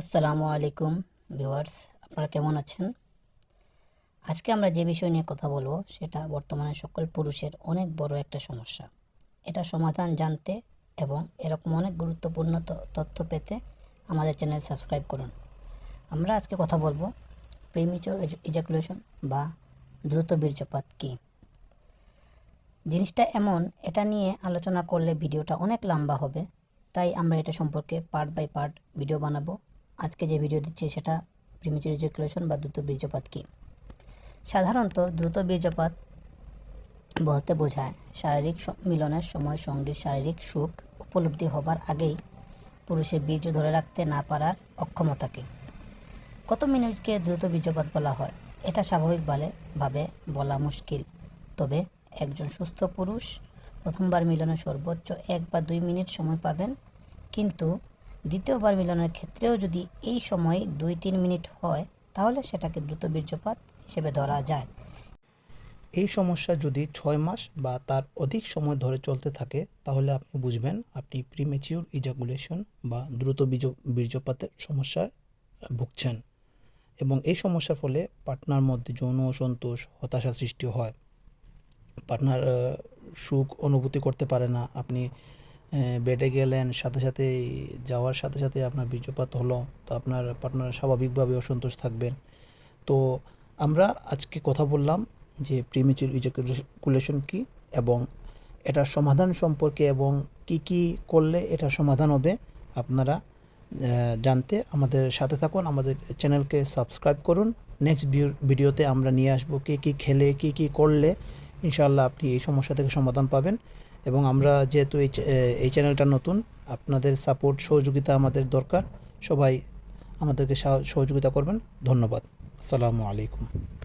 আসসালামু আলাইকুম ভিউয়ার্স, আপনারা কেমন আছেন? আজকে আমরা যে বিষয় নিয়ে কথা বলব সেটা বর্তমানে সকল পুরুষের অনেক বড় একটা সমস্যা। এটা সমাধান জানতে এবং এরকম অনেক গুরুত্বপূর্ণ তথ্য পেতে আমাদের চ্যানেল সাবস্ক্রাইব করুন। আমরা আজকে কথা বলব প্রিমিচর ইজাকুলেশন বা দ্রুত বীর্যপাত কী? জিনিসটা এমন, এটা নিয়ে আলোচনা করলে ভিডিওটা অনেক লম্বা হবে, তাই আমরা এটা সম্পর্কে পার্ট বাই পার্ট ভিডিও বানাবো। আজকে যে ভিডিও দিচ্ছি সেটা প্রিমিচুর ইজাকুলেশন বা দ্রুত বীর্যপাত কী? সাধারণত দ্রুত বীর্যপাত বলতে বোঝায় শারীরিক মিলনের সময় সঙ্গীর শারীরিক সুখ উপলব্ধি হবার আগেই পুরুষের বীর্য ধরে রাখতে না পারার অক্ষমতাকে। কত মিনিটকে দ্রুত বীর্যপাত বলা হয়? এটা স্বাভাবিকভাবে ভাবে বলা মুশকিল। তবে একজন সুস্থ পুরুষ প্রথমবার মিলনে সর্বোচ্চ এক বা দুই মিনিট সময় পাবেন, কিন্তু দ্বিতীয়বার মিলনের ক্ষেত্রেও যদি এই সময় দুই তিন মিনিট হয়, তাহলে সেটাকে দ্রুত বীর্যপাত হিসেবে ধরা যায়। এই সমস্যা যদি ছয় মাস বা তার অধিক সময় ধরে চলতে থাকে, তাহলে আপনি বুঝবেন আপনি প্রিমেচিউর ইজাকুলেশন বা দ্রুত বীজ, বীর্যপাতের সমস্যায় ভুগছেন এবং এই সমস্যার ফলে পার্টনার মধ্যে যৌন অসন্তোষ হতাশা সৃষ্টি হয়। পার্টনার সুখ অনুভূতি করতে পারে না। আপনি বেডে গেলেন, সাথে সাথে যাওয়ার সাথে সাথে আপনার বীর্যপাত হলো, তো আপনার পার্টনার স্বাভাবিকভাবে অসন্তোষ থাকবেন। তো আমরা আজকে কথা বললাম যে প্রিমেচুর ইজাকুলেশন কি এবং এটার সমাধান সম্পর্কে এবং কি কি করলে এটা সমাধান হবে আপনারা জানতে আমাদের সাথে থাকুন, আমাদের চ্যানেলকে সাবস্ক্রাইব করুন। নেক্সট ভিডিওতে আমরা নিয়ে আসব কি কি খেলে, কি কি করলে, ইনশাআল্লাহ আপনি এই সমস্যা থেকে সমাধান পাবেন। এবং আমরা যেহেতু এই চ্যানেলটা নতুন, আপনাদের সাপোর্ট সহযোগিতা আমাদের দরকার। সবাই আমাদেরকে সহ- সহযোগিতা করবেন। ধন্যবাদ। আসসালামু আলাইকুম।